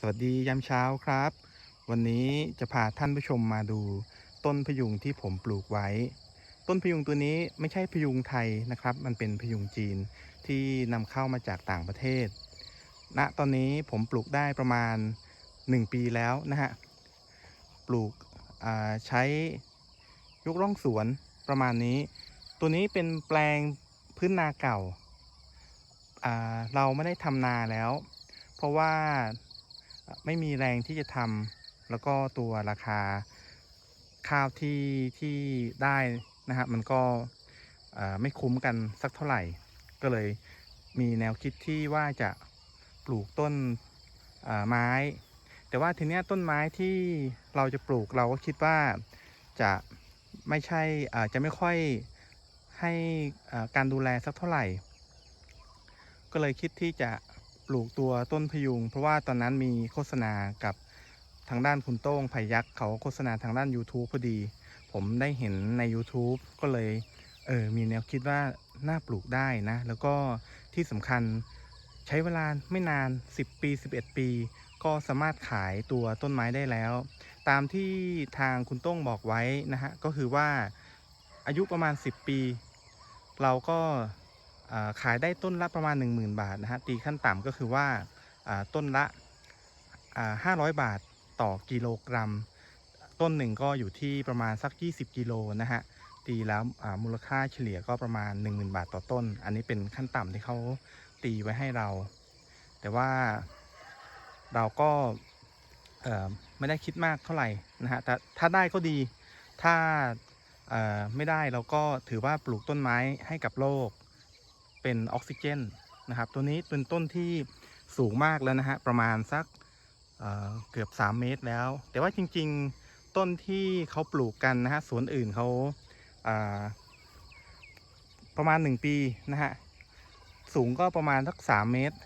สวัสดียามเช้าครับ วันนี้จะพาท่านผู้ชมมาดู ต้นพยุงที่ผมปลูกไว้ ต้นพยุงตัวนี้ไม่ใช่พยุงไทยนะครับ มันเป็นพยุงจีนที่นำเข้ามาจากต่างประเทศณตอนนี้ผมปลูกได้ประมาณ 1 ปีแล้วนะฮะปลูกใช้ยกร่องสวนประมาณนี้ ตัวนี้เป็นแปลงพื้นนาเก่า เราไม่ได้ทำนาแล้ว เพราะว่า ไม่มีแรงที่จะทำแล้วก็ตัวราคาข้าวที่ที่ได้นะฮะมันก็ไม่คุ้มกันสักเท่าไหร่ ก็เลยมีแนวคิดที่ว่าจะปลูกต้นไม้ แต่ว่าทีเนี้ยต้นไม้ที่เราจะปลูกเราก็คิดว่าจะไม่ใช่อ่อจะไม่ค่อยให้อ่อการดูแลสักเท่าไหร่ ก็เลยคิดที่จะ ปลูกตัวต้นพยุง เพราะว่าตอนนั้นมีโฆษณากับทางด้านคุณโต้งไผ่ยักษ์เขาโฆษณาทางด้าน YouTube พอดี ผมได้เห็นใน YouTube ก็เลยเออมีแนวคิดว่าน่าปลูกได้นะ แล้วก็ที่สำคัญใช้เวลาไม่นาน 10 ปี 11 ปี ก็สามารถขายตัวต้นไม้ได้แล้ว ตามที่ทางคุณโต้งบอกไว้นะฮะ ก็คือว่าอายุประมาณ 10 ปี เราก็ ขายได้ต้นละประมาณ 10,000 บาทนะฮะตีขั้นต่ำก็คือว่าต้นละอ่า500 บาทต่อกิโลกรัม ต้นหนึ่งก็อยู่ที่ประมาณสัก 20 กิโลนะฮะตีแล้วมูลค่าเฉลี่ยก็ประมาณ 10,000 บาทต่อต้น อันนี้เป็นขั้นต่ำที่เขาตีไว้ให้เรา แต่ว่าเราก็ไม่ได้คิดมากเท่าไหร่นะฮะแต่ถ้าได้ก็ดีถ้าไม่ได้เราก็ถือว่าปลูกต้นไม้ให้กับโลก เป็นออกซิเจนนะครับตัวนี้เป็นต้นที่สูงมากแล้วนะฮะประมาณสักเเกือบ 3 เมตรแล้ว แต่ว่าจริงๆต้นที่เขาปลูกกันนะฮะสวนอื่นเขาาประมาณ 1 ปีนะฮะสูงก็ประมาณสัก 3 เมตร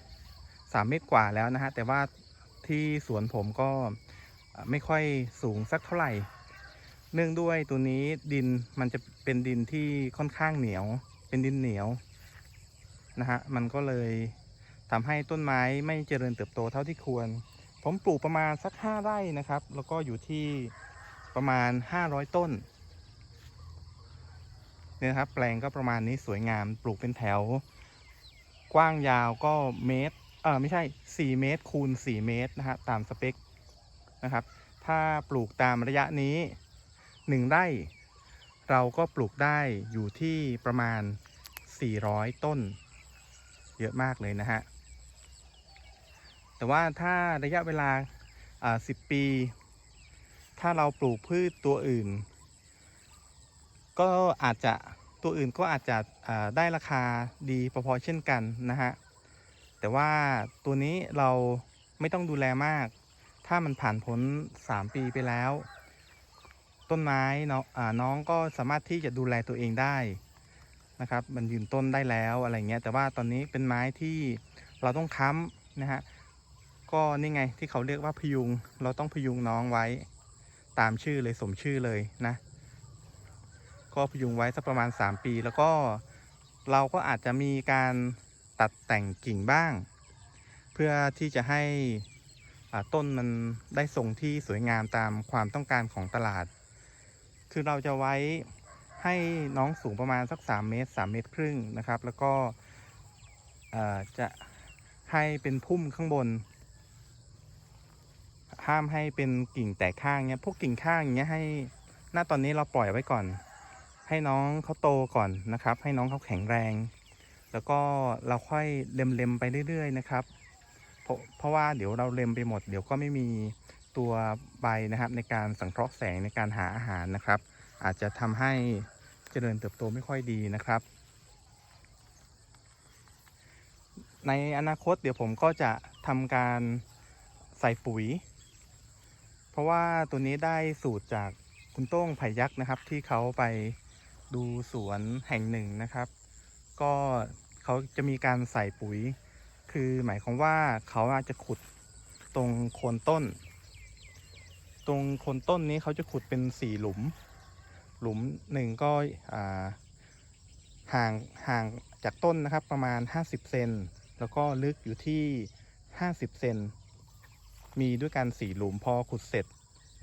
3 เมตรกว่าแล้วนะฮะแต่ว่าที่สวนผมก็ไม่ค่อยสูงสักเท่าไหร่ เนื่องด้วยตัวนี้ดินมันจะเป็นดินที่ค่อนข้างเหนียว เป็นดินเหนียว นะฮะมันก็เลยทำให้ต้นไม้ไม่เจริญเติบโตเท่าที่ควร ผมปลูกประมาณสัก 5 ไร่นะครับ แล้วก็อยู่ที่ประมาณ 500 ต้นเนี่ยครับแปลงก็ประมาณนี้สวยงามปลูกเป็นแถว กว้างยาวก็เมตรเออไม่ใช่ 4 เมตร คูณ 4 เมตรนะฮะตามสเปคนะครับ ถ้าปลูกตามระยะนี้ 1 ไร่ เราก็ปลูกได้อยู่ที่ประมาณ 400 ต้น เยอะมากเลยนะฮะ แต่ว่าถ้าระยะเวลา10ปี ถ้าเราปลูกพืชตัวอื่น ก็อาจจะตัวอื่นก็อาจจะได้ราคาดีพอๆเช่นกันนะฮะ แต่ว่าตัวนี้เราไม่ต้องดูแลมาก ถ้ามันผ่านพ้น 3 ปีไปแล้ว ต้นไม้น้องน้องก็สามารถที่จะดูแลตัวเองได้ นะครับ มันยืนต้นได้แล้วอะไรเงี้ย แต่ว่าตอนนี้เป็นไม้ที่เราต้องค้ำนะฮะ ก็นี่ไงที่เขาเรียกว่าพยุง เราต้องพยุงน้องไว้ตามชื่อเลยสมชื่อเลยนะ ก็พยุงไว้สักประมาณ 3 ปี แล้วก็เราก็อาจจะมีการตัดแต่งกิ่งบ้าง เพื่อที่จะให้ต้นมันได้ทรงที่สวยงามตามความต้องการของตลาด คือเราจะไว้ ให้น้องสูงประมาณสัก 3 เมตร 3 เมตรครึ่งนะครับ แล้วก็จะให้เป็นพุ่มข้างบน ห้ามให้เป็นกิ่งแตกข้างเนี้ยพวกกิ่งข้างอย่างเงี้ยให้หน้าตอนนี้เราปล่อยไว้ก่อน ให้น้องเขาโตก่อนนะครับ ให้น้องเขาแข็งแรง แล้วก็เราค่อยเล็มเล็มๆไปเรื่อย ๆ นะครับเพราะเพราะว่าเดี๋ยวเราเล็มไปหมด เดี๋ยวก็ไม่มีตัวใบนะครับในการสังเคราะห์แสงในการหาอาหารนะครับ อาจจะทำให้ เจริญเติบโตไม่ค่อยดีนะครับ ในอนาคตเดี๋ยวผมก็จะทำการใส่ปุ๋ย เพราะว่าตัวนี้ได้สูตรจากคุณโต้งไผ่ยักษ์นะครับ ที่เขาไปดูสวนแห่งหนึ่งนะครับ ก็เขาจะมีการใส่ปุ๋ย คือหมายความว่าเขาอาจจะขุดตรงโคนต้น ตรงโคนต้นนี้เขาจะขุดเป็นสี่หลุม หลุมหนึ่งก็ห่างห่างจากต้นนะครับประมาณ 50 เซนแล้วก็ลึกอยู่ที่ 50 เซนมีด้วยกันสี่หลุมพอขุดเสร็จ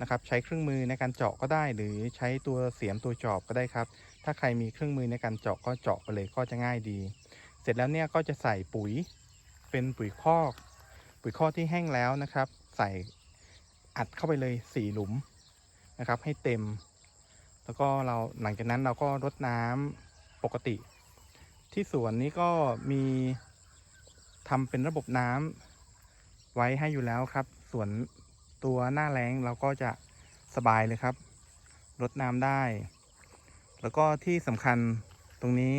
นะครับใช้เครื่องมือในการเจาะก็ได้ หรือใช้ตัวเสียมตัวจอบก็ได้ครับ ถ้าใครมีเครื่องมือในการเจาะก็เจาะไปเลยก็จะง่ายดี เสร็จแล้วเนี่ยก็จะใส่ปุ๋ยเป็นปุ๋ยคอก ปุ๋ยคอกที่แห้งแล้วนะครับ ใส่อัดเข้าไปเลยสี่หลุมนะครับ ให้เต็ม แล้วก็เราหลังจากนั้นเราก็รดน้ำปกติ ที่สวนนี้ก็มีทำเป็นระบบน้ำไว้ให้อยู่แล้วครับ สวนตัวหน้าแล้งเราก็จะสบายเลยครับรดน้ำได้ แล้วก็ที่สำคัญตรงนี้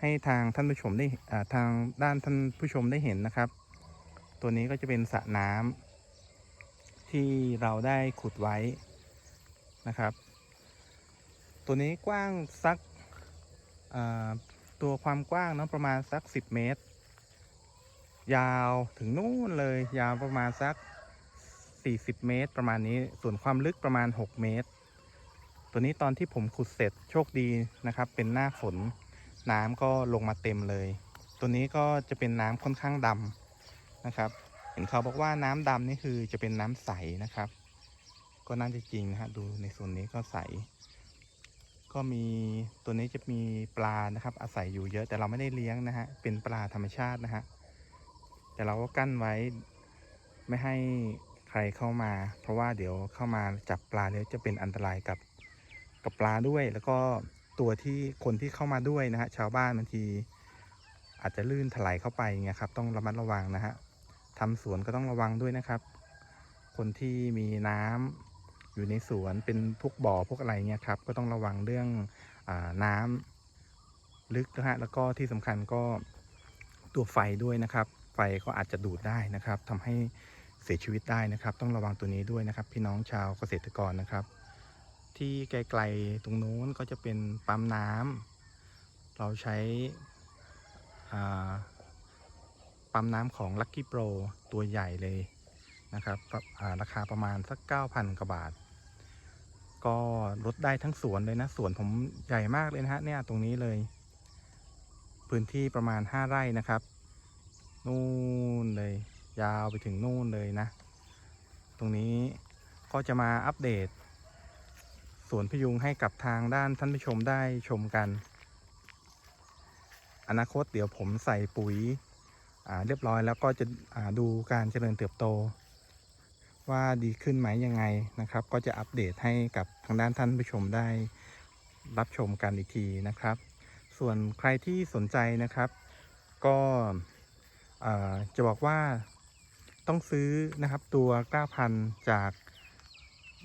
ให้ทางท่านผู้ชมได้ทางด้านท่านผู้ชมได้เห็นนะครับ ตัวนี้ก็จะเป็นสระน้ำที่เราได้ขุดไว้นะครับ ตัวนี้กว้างสักตัวความกว้างเนาะประมาณสัก 10 เมตร ยาวถึงนู่นเลย ยาวประมาณสัก 40 เมตร ประมาณนี้ส่วนความลึกประมาณ 6 เมตร ตัวนี้ตอนที่ผมขุดเสร็จโชคดีนะครับ เป็นหน้าฝนน้ำก็ลงมาเต็มเลย ตัวนี้ก็จะเป็นน้ำค่อนข้างดำนะครับ เห็นเขาบอกว่าน้ำดำนี่คือจะเป็นน้ำใสนะครับ ก็น่าจะจริงนะฮะดูในส่วนนี้ก็ใส ก็มีตัวนี้จะมีปลานะครับ อาศัยอยู่เยอะแต่เราไม่ได้เลี้ยงนะฮะเป็นปลาธรรมชาตินะฮะแต่เราก็กั้นไว้ไม่ให้ใครเข้ามา เพราะว่าเดี๋ยวเข้ามาจับปลาแล้วจะเป็นอันตรายกับกับปลาด้วย แล้วก็ตัวที่คนที่เข้ามาด้วยนะฮะชาวบ้านบางที อาจจะลื่นถลายเข้าไปเงี้ยครับต้องระมัดระวังนะฮะทำสวนก็ต้องระวังด้วยนะครับ คนที่มีน้ำ อยู่ในสวนเป็นพวกบ่อพวกอะไรเงี้ยครับ ก็ต้องระวังเรื่องอน้ำลึกนะฮะแล้วก็ที่สำคัญก็ตัวไฟด้วยนะครับ ไฟก็อาจจะดูดได้นะครับทำให้เสียชีวิตได้นะครับ ต้องระวังตัวนี้ด้วยนะครับ พี่น้องชาวเกษตรกรนะครับ ที่ไกลๆตรงโน้นก็จะเป็นปั๊มน้ำเราใช้ปั๊มน้ำของ Lucky Pro ตัวใหญ่เลย นะครับราคาประมาณสัก 9,000 กว่าบาท ก็ลดได้ทั้งสวนเลยนะ สวนผมใหญ่มากเลยนะฮะเนี่ยตรงนี้เลย พื้นที่ประมาณ 5 ไร่นะครับ นู่นเลย ยาวไปถึงนู่นเลยนะ ตรงนี้ก็จะมาอัปเดต สวนพยุงให้กับทางด้านท่านผู้ชมได้ชมกัน อนาคตเดี๋ยวผมใส่ปุ๋ยเรียบร้อยแล้วก็จะดูการเจริญเติบโต ว่าดีขึ้นไหมยังไงนะครับ ก็จะอัปเดตให้กับทางด้านท่านผู้ชมได้รับชมกันอีกทีนะครับ ส่วนใครที่สนใจนะครับ ก็จะบอกว่าต้องซื้อนะครับตัวกล้าพันธุ์จาก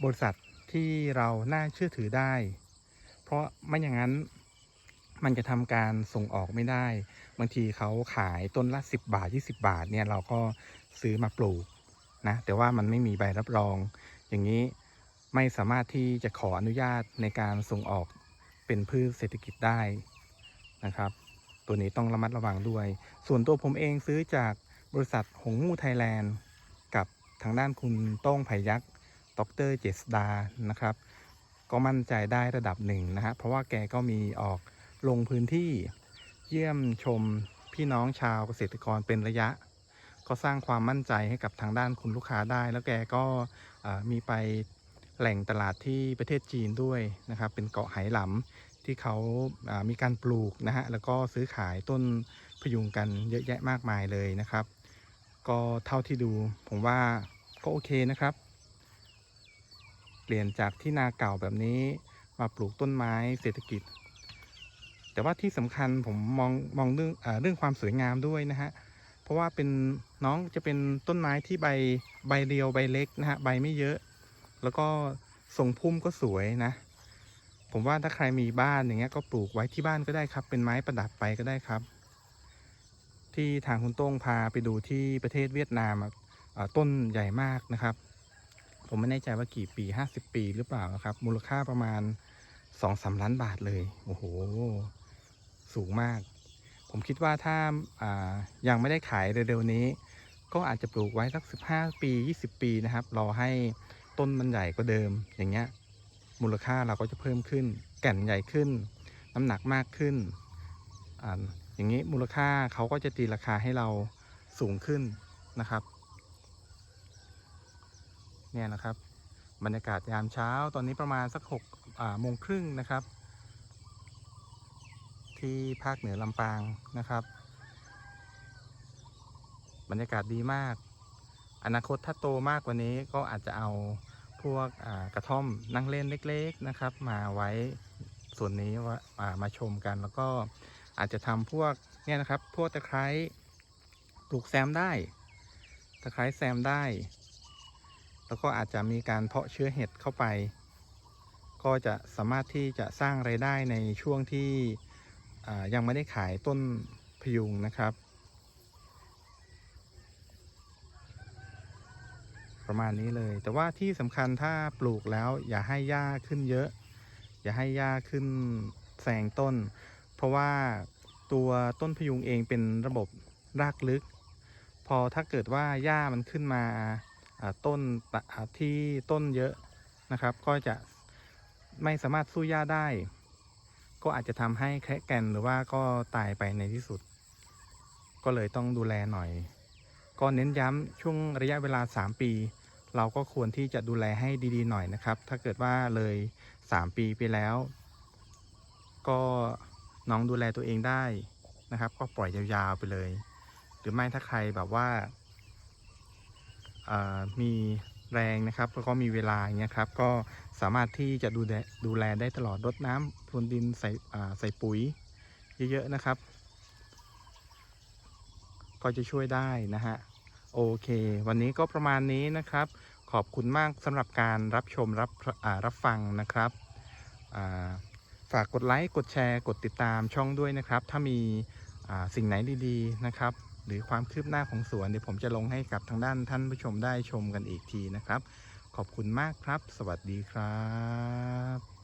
บริษัทที่เราน่าเชื่อถือได้ เพราะไม่อย่างนั้นมันจะทำการส่งออกไม่ได้ บางทีเขาขายต้นละ 10 บาท 20 บาทเนี่ยเราก็ซื้อมาปลูก นะแต่ว่ามันไม่มีใบรับรอง อย่างนี้ไม่สามารถที่จะขออนุญาตในการส่งออกเป็นพืชเศรษฐกิจได้นะครับ ตัวนี้ต้องระมัดระวังด้วย ส่วนตัวผมเองซื้อจากบริษัทหงมูไทยแลนด์ กับทางด้านคุณโต้งไผ่ยักษ์ดรเจษดานะครับ ก็มั่นใจได้ระดับหนึ่งนะฮะเพราะว่าแกก็มีออกลงพื้นที่เยี่ยมชมพี่น้องชาวเกษตรกรเป็นระยะ ก็สร้างความมั่นใจให้กับทางด้านคุณลูกค้าได้ แล้วแกก็มีไปแหล่งตลาดที่ประเทศจีนด้วยนะครับ เป็นเกาะไหหลำที่เขามีการปลูกนะฮะ แล้วก็ซื้อขายต้นพยุงกันเยอะแยะมากมายเลยนะครับ ก็เท่าที่ดูผมว่าก็โอเคนะครับ เปลี่ยนจากที่นาเก่าแบบนี้มาปลูกต้นไม้เศรษฐกิจ แต่ว่าที่สำคัญผมมองมองเรื่องอเรื่องความสวยงามด้วยนะฮะ เพราะว่าเป็นน้องจะเป็นต้นไม้ที่ใบใบเรียวใบเล็กนะฮะใบไม่เยอะ แล้วก็ทรงพุ่มก็สวยนะ ผมว่าถ้าใครมีบ้านอย่างเงี้ยก็ปลูกไว้ที่บ้านก็ได้ครับ เป็นไม้ประดับไปก็ได้ครับ ที่ทางคุณโต้งพาไปดูที่ประเทศเวียดนามต้นใหญ่มากนะครับ ผมไม่แน่ใจว่ากี่ปี 50 ปีหรือเปล่านะครับ มูลค่าประมาณ2-3ล้านบาทเลย โอ้โห สูงมาก ผมคิดว่าถ้าายังไม่ได้ขายเร็วๆนี้ ก็อาจจะปลูกไว้สัก 15 ปี 20 ปีนะครับ รอให้ต้นมันใหญ่กว่าเดิม อย่างเงี้ย มูลค่าเราก็จะเพิ่มขึ้น แก่นใหญ่ขึ้น น้ำหนักมากขึ้นออย่างนี้มูลค่าเขาก็จะตีราคาให้เราสูงขึ้นนะครับ เนี่ยนะครับ บรรยากาศยามเช้าตอนนี้ประมาณสักหกโมงครึ่งนะครับ ที่ภาคเหนือลำปางนะครับ บรรยากาศดีมาก อนาคตถ้าโตมากกว่านี้ก็อาจจะเอาพวกกระท่อมนั่งเล่นเล็ก ๆนะครับ มาไว้ส่วนนี้ว่ามาชมกันแล้วก็อาจจะทำพวกเนี่ยนะครับ พวกตะไคร้ปลูกแซมได้ ตะไคร้แซมได้ แล้วก็อาจจะมีการเพาะเชื้อเห็ดเข้าไป ก็จะสามารถที่จะสร้างไรายได้ในช่วงที่ ยังไม่ได้ขายต้นพยุงนะครับ ประมาณนี้เลย แต่ว่าที่สำคัญถ้าปลูกแล้วอย่าให้หญ้าขึ้นเยอะ อย่าให้หญ้าขึ้นแซงต้น เพราะว่าตัวต้นพยุงเองเป็นระบบรากลึก พอถ้าเกิดว่าหญ้ามันขึ้นมาต้นที่ต้นเยอะนะครับ ก็จะไม่สามารถสู้หญ้าได้ ก็อาจจะทำให้แคะแกนหรือว่าก็ตายไปในที่สุด ก็เลยต้องดูแลหน่อย ก็เน้นย้ำช่วงระยะเวลา 3 ปี เราก็ควรที่จะดูแลให้ดีๆหน่อยนะครับ ถ้าเกิดว่าเลย 3 ปีไปแล้ว ก็น้องดูแลตัวเองได้นะครับ ก็ปล่อยยาวๆไปเลย หรือไม่ถ้าใครแบบว่ามี แรงนะครับแล้วก็มีเวลาอย่างเงี้ยครับก็สามารถที่จะดูแลดูแลได้ตลอดรดน้ำพรวนดินใส่ใส่ปุ๋ยเยอะๆนะครับ ก็จะช่วยได้นะฮะโอเค วันนี้ก็ประมาณนี้นะครับ ขอบคุณมากสำหรับการรับชมรับรับฟังนะครับฝากกดไลค์กดแชร์กดติดตามช่องด้วยนะครับ ถ้ามีสิ่งไหนดีๆนะครับ หรือความคืบหน้าของสวนเดี๋ยวผมจะลงให้กับทางด้านท่านผู้ชมได้ชมกันอีกทีนะครับ ขอบคุณมากครับ สวัสดีครับ